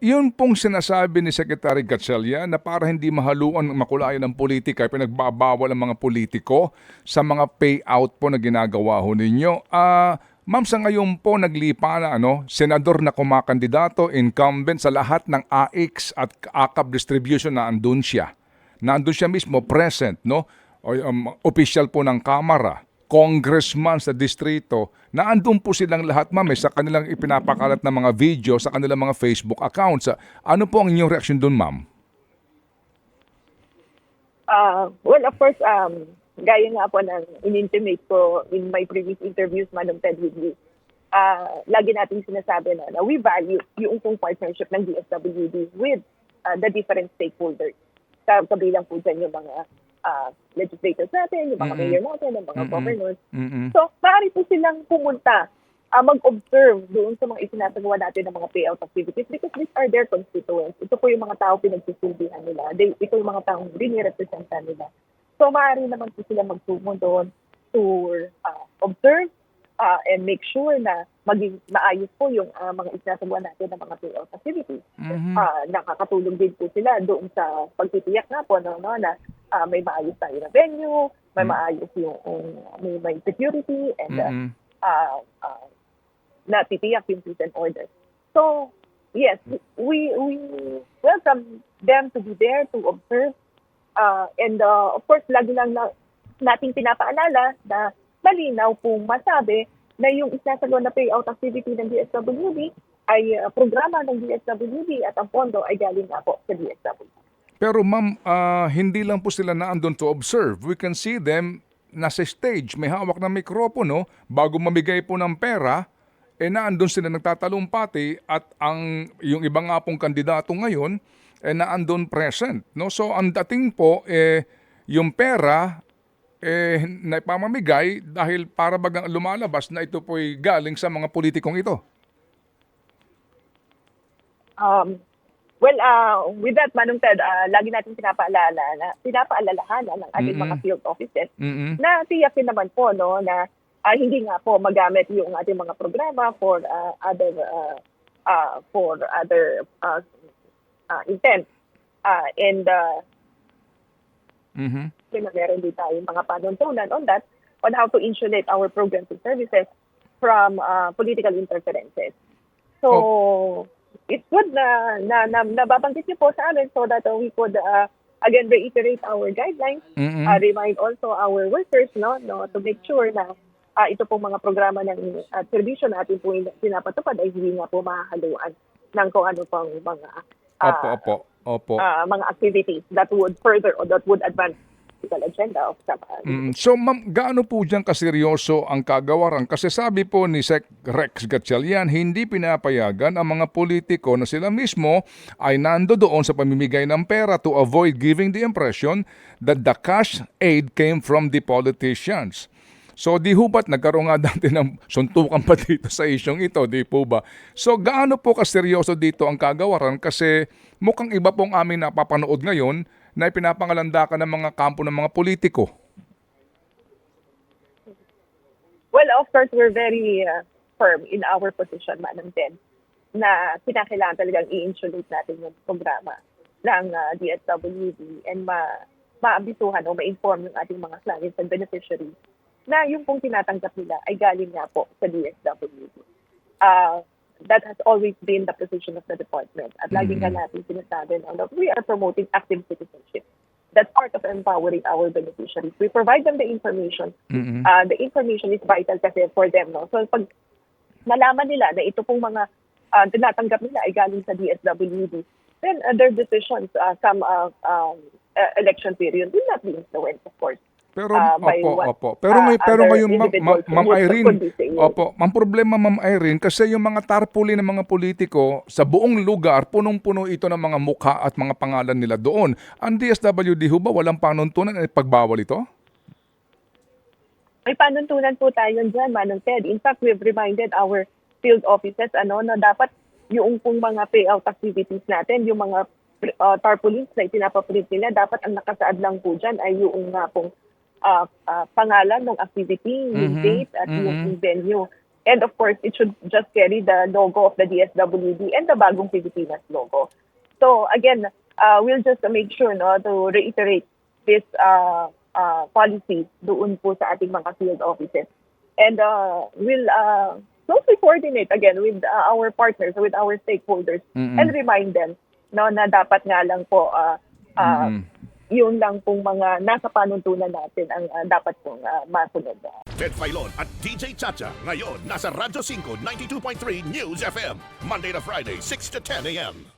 yun pong sinasabi ni Secretary Gatchalian na para hindi mahaluan ng makulayan ng politika, pinagbabawal ang mga politiko sa mga payout po na ginagawa ho ninyo. Ah, ma'am, sa ngayon po naglipa na ano, senador na kumakandidato, incumbent sa lahat ng AX at AKAP distribution na andun siya. Na andun siya mismo, present, no? O, um, official po ng Kamara congressman sa distrito na andun po silang lahat ma'am eh, sa kanilang ipinapakalat na mga video sa kanilang mga Facebook accounts. Ano po ang inyong reaction doon ma'am? Uh, well, of course, um, gaya nga po ng in-intimate ko in my previous interviews, Madam Ted, with you, uh, lagi natin sinasabi na, na we value yung pong partnership ng DSWD with uh, the different stakeholders. Sa kabilang po dyan yung mga uh, legislators natin, yung mga Mm-mm. mayor natin, yung mga Mm-mm. governors. Mm-mm. So, maaari po silang pumunta, uh, mag-observe doon sa mga isinasagawa natin ng mga payout activities because these are their constituents. Ito po yung mga tao pinagsisilbihan nila. They, ito yung mga taong dinirepresenta nila. So, maaari naman po sila magtungo doon to uh, observe uh, and make sure na maging maayos po yung uh, mga isinasagawa natin ng mga payout activities. Mhm. Ah, nakakatulong din po sila doon sa pagtitiyak nga po no, no, na ah, may maayos tayo na venue, may Mm. maayos yung um, may, may security and uh, Mm-mm. ah, ah, natitiyak yung peace and order. So, yes, we we welcome them to be there to observe uh, and uh, of course lagi lang na, nating pinapaalala na malinaw pong masabi na yung isasagawa na payout activity ng DSWD ay uh, programa ng DSWD at ang pondo ay galing nga po sa DSWD. Pero ma'am, ah, hindi lang po sila naandun to observe. We can see them nasa stage, may hawak na mikropono, bago mamigay po ng pera, eh naandun sila nagtatalumpati at ang yung iba nga pong kandidato ngayon eh naandun present, no? So ang dating po eh yung pera eh naipamamigay dahil para bagang lumalabas na ito po'y galing sa mga politikong ito. Um, well, uh, with that, Manong Ted, uh, lagi natin pinapaalala na pinapaalalahanan ng ating Mm-mm. mga field offices Mm-mm. na tiyakin naman po no na ah, hindi nga po magamit yung ating mga programa for ah, other ah, ah, for other ah, ah, intent. Ah, and uh, Mhm. meron din tayong mga panuntunan on that on how to insulate our programs and services from ah, political interferences. So, it's good na, na, na nababanggit niyo po sa amin so that uh, we could uh, again reiterate our guidelines Mm-mm. uh, remind also our workers no no to make sure na uh, ito pong mga programa ng uh, serbisyo na ating po pinapatupad ay hindi nga po mahahaluan ng kung ano pang mga uh, Opo, opo. Opo. uh, mga activities that would further or that would advance political agenda of uh, Mm, so ma'am, gaano po dyan kaseryoso ang kagawaran? Kasi sabi po ni Sec Rex Gatchalian, hindi pinapayagan ang mga politiko na sila mismo ay nando doon sa pamimigay ng pera to avoid giving the impression that the cash aid came from the politicians. So di ho ba't nagkaroon nga dati ng suntukan pa dito sa isyong ito, di po ba? So gaano po kaseryoso dito ang kagawaran kasi mukhang iba pong amin napapanood ngayon na ipinapangalandakan ng mga kampo ng mga politiko. Well, of course, we're very uh, firm in our position, Madam Ted, na kinakailangan talagang i-insulate natin yung programa ng uh, DSWD and ma maabisuhan o ma-inform yung ating mga clients and beneficiaries na yung pong tinatanggap nila ay galing nga po sa DSWD. Uh, that has always been the position of the department. At lagi nga natin sinasabi na we are promoting active citizenship. That's part of empowering our beneficiaries. We provide them the information Mm-mm. uh, the information is vital kasi for them. No? So pag nalaman nila na ito pong mga uh, tinatanggap nila ay galing sa DSWD, then uh, their decisions uh, come uh, um, uh, election period will not be influenced, of course. Pero by opo, what, opo. Pero may pero other ngayon ma- ma- Ma'am Irene, opo, ang problema Ma'am Irene kasi yung mga tarpuli ng mga politiko sa buong lugar punong-puno ito ng mga mukha at mga pangalan nila doon. Ang DSWD ho ba walang panuntunan at pagbawal ito? May panuntunan po tayo dyan, Manong Ted. In fact, we've reminded our field offices ano, na dapat yung pong mga payout activities natin, yung mga uh, tarpaulins na itinapaprint nila, dapat ang nakasaad lang po dyan ay yung nga pong uh, uh, pangalan ng activity, yung Mhm, date at mhm. yung venue. And of course, it should just carry the logo of the DSWD and the Bagong Pilipinas logo. So again, uh, we'll just make sure no, to reiterate this uh, uh, policy doon po sa ating mga field offices. And uh, we'll uh, closely coordinate again with uh, our partners, with our stakeholders, Mm-mm. and remind them no, na dapat nga lang po uh, uh, Mm-mm. Yun lang pong mga nasa panuntunan natin ang uh, dapat pong uh, masunod. Ted Filon at DJ Chacha. Ngayon, nasa Radyo 5, 92.3 News FM. Monday to Friday, 6 to 10 a.m.